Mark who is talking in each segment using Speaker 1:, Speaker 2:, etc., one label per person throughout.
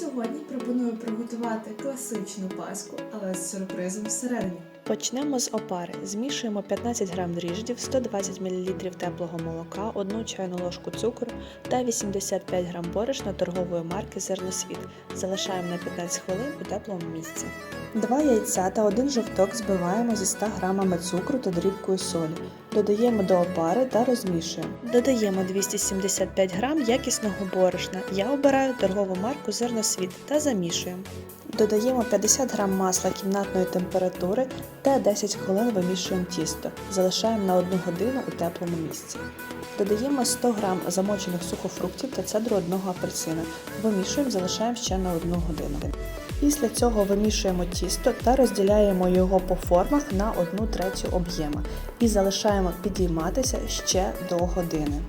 Speaker 1: сьогодні пропоную приготувати класичну паску, але з сюрпризом всередині.
Speaker 2: Почнемо з опари. Змішуємо 15 г дріжджів, 120 мл теплого молока, 1 чайну ложку цукру та 85 г борошна торгової марки Зерносвіт. Залишаємо на 15 хвилин у теплому місці. Два яйця та один жовток збиваємо зі 100 г цукру та дрібкою солі. Додаємо до опари та розмішуємо. Додаємо 275 г якісного борошна. Я обираю торгову марку Зерносвіт та замішуємо. Додаємо 50 г масла кімнатної температури та 10 хвилин вимішуємо тісто. Залишаємо на 1 годину у теплому місці. Додаємо 100 г замочених сухофруктів та цедру одного апельсина. Вимішуємо, залишаємо ще на 1 годину. Після цього вимішуємо тісто та розділяємо його по формах на 1 третю об'єма і залишаємо підійматися ще до години.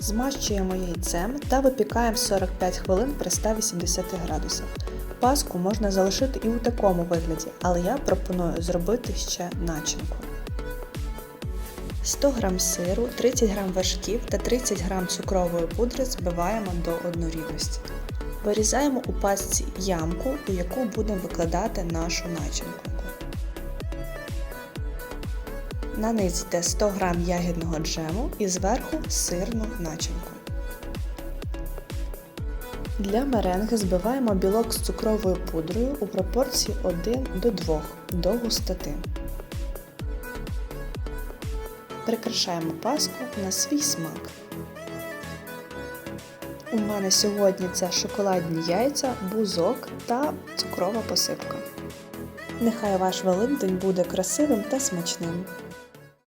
Speaker 2: Змащуємо яйцем та випікаємо 45 хвилин при 180 градусах. Паску можна залишити і у такому вигляді, але я пропоную зробити ще начинку. 100 г сиру, 30 г вершків та 30 г цукрової пудри збиваємо до однорідності. Вирізаємо у пасці ямку, у яку будемо викладати нашу начинку. На низ йде 100 г ягідного джему і зверху сирну начинку. Для меренги збиваємо білок з цукровою пудрою у пропорції 1 до 2 до густоти. Прикрашаємо паску на свій смак. У мене сьогодні це шоколадні яйця, бузок та цукрова посипка. Нехай ваш Великдень буде красивим та смачним.